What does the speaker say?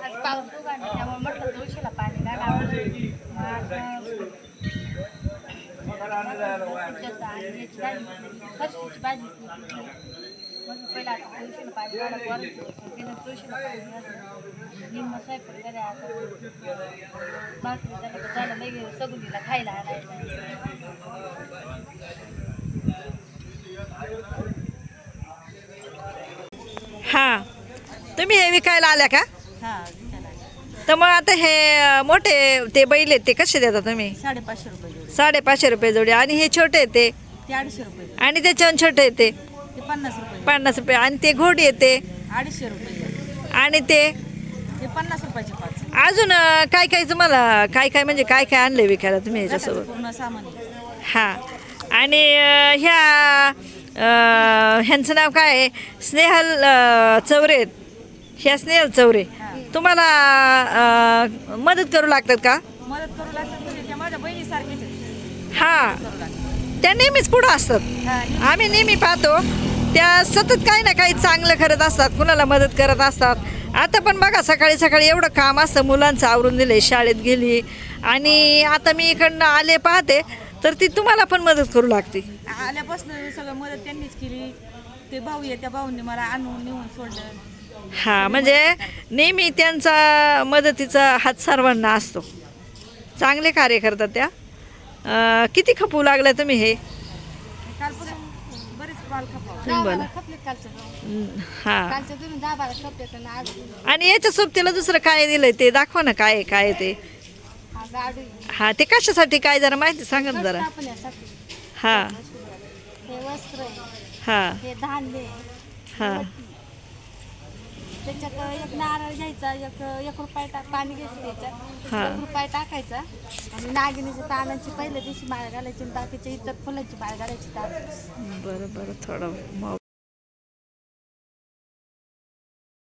आज पाऊस उघडला त्यामुळे म्हटलं तुळशीला पाणी घालावं मग आता जास्त आणि याची भाजी फरशीची भाजी केली. मग पहिला आता तुळशीला पाणी घाला परत तिनं तुळशीला पाणी घातलं निम्म स्वयंपाक करे आता भाकरी झालं का झालं लगे सगुलीला खायला आणायचं हा तुम्ही हे विकायला आल्या का? हा तर मग आता हे मोठे ते बैल आहेत ते कसे देता तुम्ही? साडेपाचशे रुपये जोडी. साडेपाचशे रुपये जोडी. आणि हे छोटे आहेत ते? ते अडीचशे रुपये आणि त्याच्यावर छोटे आहेत ते? ते पन्नास रुपये पन्नास रुपये. आणि ते घोडी येते अडीचशे रुपये आणि ते? ते पन्नास रुपयाचे पाच. अजून अं, काय काय तुम्हाला काय काय म्हणजे काय काय आणले विकायला तुम्ही याच्यासोबत? पूर्ण सामान आहे. हा. आणि अं, ह्या अं, ह्यांचं नाव काय आहे? स्नेहल अं, चौरे आहेत. ह्या स्नेहल चौरे तुम्हाला अं, मदत करू लागतात का? मदत करू लागतात म्हणजे त्या माझ्या बहिणीसारखेच आहेत. हा. करू लागतात. त्या नेहमीच पुढं असतात. हा, आणि आम्ही नेहमी पाहतो. त्या सतत काही ना काही चांगलं करत असतात कुणाला मदत करत असतात. आता पण बघा सकाळी सकाळी एवढं काम असतं. मुलांचं आवरून दिले शाळेत गेली. आणि आता मी इकडनं आले पाहते तर ती तुम्हाला पण मदत करू लागते. आल्यापासून सगळं मदत त्यांनीच केली. ते भाऊ आहे त्या भाऊंनी मला आणून नेऊन सोडलं. हा म्हणजे नेहमी त्यांचा मदतीचा हात सर्वांना असतो. चांगले कार्य करतात त्या. अं, किती खपू लागल्या तुम्ही हे? कालपासून बरेच पाल खपाव तुम्ही बोला. खपले कालच्या हम्म, हा. कालच्या दोन दहा बारा खपले तर आज आणि याच्या सोबतीला दुसरं काय दिलंय ते? दाखवा ना काय आहे, काय आहे ते. हा हा ते कशासाठी काय जरा माहिती सांगा ना जरा. आपण यासाठी हा. हे वस्त्र आहे. हा. हे धान्य आहे. हा. त्याच्यात एक नारळ घ्यायचा एक एक रुपये टा पाणी घ्यायचं त्याच्यात. एक रुपये टाकायचा. आणि नागिनीच्या तानाची पहिल्या दिवशी माळ घालायची आणि बाकीच्या इतर फुलांची माळ घालायची बरं बरं थोडं